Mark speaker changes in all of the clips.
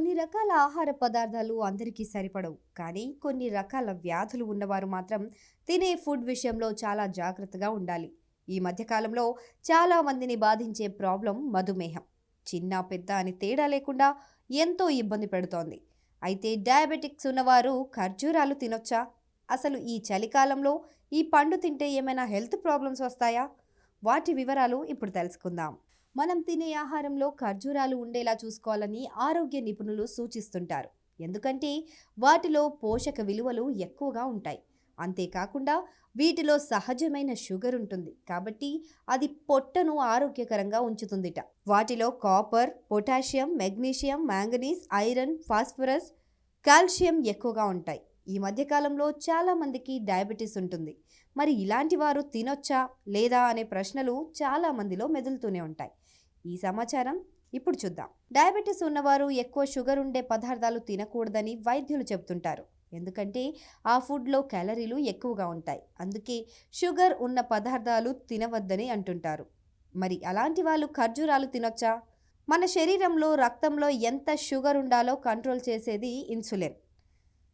Speaker 1: కొన్ని రకాల ఆహార పదార్థాలు అందరికీ సరిపడవు. కానీ కొన్ని రకాల వ్యాధులు ఉన్నవారు మాత్రం తినే ఫుడ్ విషయంలో చాలా జాగ్రత్తగా ఉండాలి. ఈ మధ్యకాలంలో చాలా మందిని బాధించే ప్రాబ్లం మధుమేహం. చిన్న పెద్ద అని తేడా లేకుండా ఎంతో ఇబ్బంది పెడుతోంది. అయితే డయాబెటిక్స్ ఉన్నవారు ఖర్జూరాలు తినొచ్చా? అసలు ఈ చలికాలంలో ఈ పండు తింటే ఏమైనా హెల్త్ ప్రాబ్లమ్స్ వస్తాయా? వాటి వివరాలు ఇప్పుడు తెలుసుకుందాం. మనం తినే ఆహారంలో ఖర్జూరాలు ఉండేలా చూసుకోవాలని ఆరోగ్య నిపుణులు సూచిస్తుంటారు. ఎందుకంటే వాటిలో పోషక విలువలు ఎక్కువగా ఉంటాయి. అంతేకాకుండా వీటిలో సహజమైన షుగర్ ఉంటుంది. కాబట్టి అది పొట్టను ఆరోగ్యకరంగా ఉంచుతుందిట. వాటిలో copper potassium magnesium manganese iron phosphorus calcium ఎక్కువగా ఉంటాయి. ఈ మధ్యకాలంలో చాలామందికి డయాబెటీస్ ఉంటుంది. మరి ఇలాంటి వారు తినొచ్చా లేదా అనే ప్రశ్నలు చాలా మందిలో మెదులుతూనే ఉంటాయి. ఈ సమాచారం ఇప్పుడు చూద్దాం. డయాబెటీస్ ఉన్నవారు ఎక్కువ షుగర్ ఉండే పదార్థాలు తినకూడదని వైద్యులు చెబుతుంటారు. ఎందుకంటే ఆ ఫుడ్లో క్యాలరీలు ఎక్కువగా ఉంటాయి. అందుకే షుగర్ ఉన్న పదార్థాలు తినవద్దని అంటుంటారు. మరి అలాంటి వాళ్ళు ఖర్జూరాలు తినొచ్చా? మన శరీరంలో రక్తంలో ఎంత షుగర్ ఉండాలో కంట్రోల్ చేసేది ఇన్సులిన్.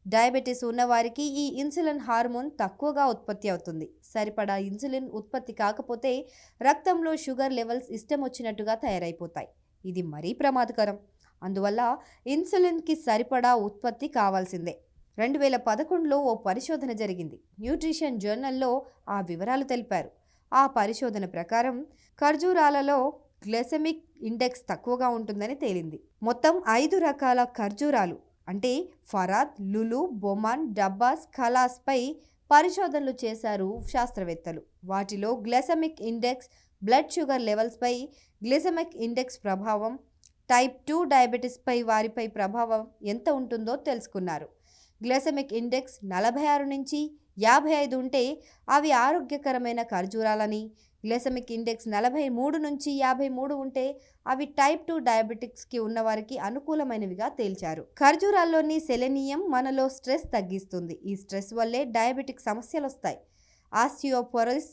Speaker 1: డయాబెటీస్ ఉన్నవారికి ఈ ఇన్సులిన్ హార్మోన్ తక్కువగా ఉత్పత్తి అవుతుంది. సరిపడా ఇన్సులిన్ ఉత్పత్తి కాకపోతే రక్తంలో షుగర్ లెవెల్స్ ఇష్టం వచ్చినట్టుగా తయారైపోతాయి. ఇది మరీ ప్రమాదకరం. అందువల్ల ఇన్సులిన్కి సరిపడా ఉత్పత్తి కావాల్సిందే. రెండు వేల పదకొండులో ఓ పరిశోధన జరిగింది. న్యూట్రిషన్ జర్నల్లో ఆ వివరాలు తెలిపారు. ఆ పరిశోధన ప్రకారం ఖర్జూరాలలో గ్లెసమిక్ ఇండెక్స్ తక్కువగా ఉంటుందని తేలింది. మొత్తం ఐదు రకాల ఖర్జూరాలు అంటే ఫరాద్ లులు బొమాన్ డబ్బాస్ ఖలాస్పై పరిశోధనలు చేశారు శాస్త్రవేత్తలు. వాటిలో గ్లెసమిక్ ఇండెక్స్ బ్లడ్ షుగర్ లెవెల్స్పై గ్లిసమిక్ ఇండెక్స్ ప్రభావం టైప్ టూ డయాబెటీస్పై వారిపై ప్రభావం ఎంత ఉంటుందో తెలుసుకున్నారు. గ్లెసమిక్ ఇండెక్స్ నలభై ఆరు నుంచి యాభై ఐదు ఉంటే అవి ఆరోగ్యకరమైన ఖర్జూరాలని గ్లెసమిక్ ఇండెక్స్ నలభై మూడు నుంచి యాభై మూడు ఉంటే అవి టైప్ టూ డయాబెటిక్స్కి ఉన్నవారికి అనుకూలమైనవిగా తేల్చారు. ఖర్జూరాల్లోని సెలెనియం మనలో స్ట్రెస్ తగ్గిస్తుంది. ఈ స్ట్రెస్ వల్లే డయాబెటిక్ సమస్యలు వస్తాయి ఆస్టియోపొరస్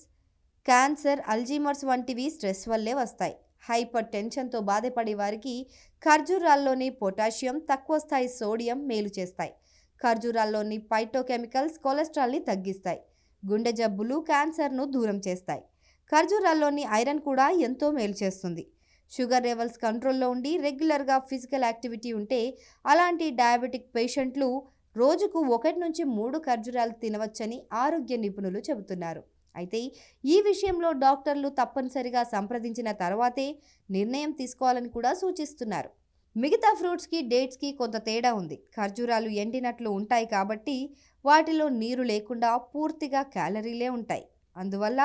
Speaker 1: క్యాన్సర్ అల్జీమర్స్ వంటివి స్ట్రెస్ వల్లే వస్తాయి. హైపర్ టెన్షన్తో బాధపడే వారికి ఖర్జూరాల్లోని పొటాషియం తక్కువ స్థాయి సోడియం మేలు చేస్తాయి. ఖర్జూరాల్లోని పైటోకెమికల్స్ కొలెస్ట్రాల్ని తగ్గిస్తాయి. గుండె జబ్బులు క్యాన్సర్ను దూరం చేస్తాయి. ఖర్జూరాల్లోని ఐరన్ కూడా ఎంతో మేలు చేస్తుంది. షుగర్ లెవెల్స్ కంట్రోల్లో ఉండి రెగ్యులర్గా ఫిజికల్ యాక్టివిటీ ఉంటే అలాంటి డయాబెటిక్ పేషెంట్లు రోజుకు ఒకటి నుంచి మూడు ఖర్జూరాలు తినవచ్చని ఆరోగ్య నిపుణులు చెబుతున్నారు. అయితే ఈ విషయంలో డాక్టర్లు తప్పనిసరిగా సంప్రదించిన తర్వాతే నిర్ణయం తీసుకోవాలని కూడా సూచిస్తున్నారు. మిగతా ఫ్రూట్స్కి డేట్స్కి కొంత తేడా ఉంది. ఖర్జూరాలు ఎండినట్లు ఉంటాయి కాబట్టి వాటిలో నీరు లేకుండా పూర్తిగా క్యాలరీలే ఉంటాయి. అందువల్ల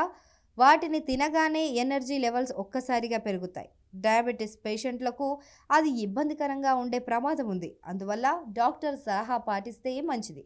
Speaker 1: వాటిని తినగానే ఎనర్జీ లెవెల్స్ ఒక్కసారిగా పెరుగుతాయి. డయాబెటీస్ పేషెంట్లకు అది ఇబ్బందికరంగా ఉండే ప్రమాదం ఉంది. అందువల్ల డాక్టర్ సలహా పాటిస్తే మంచిది.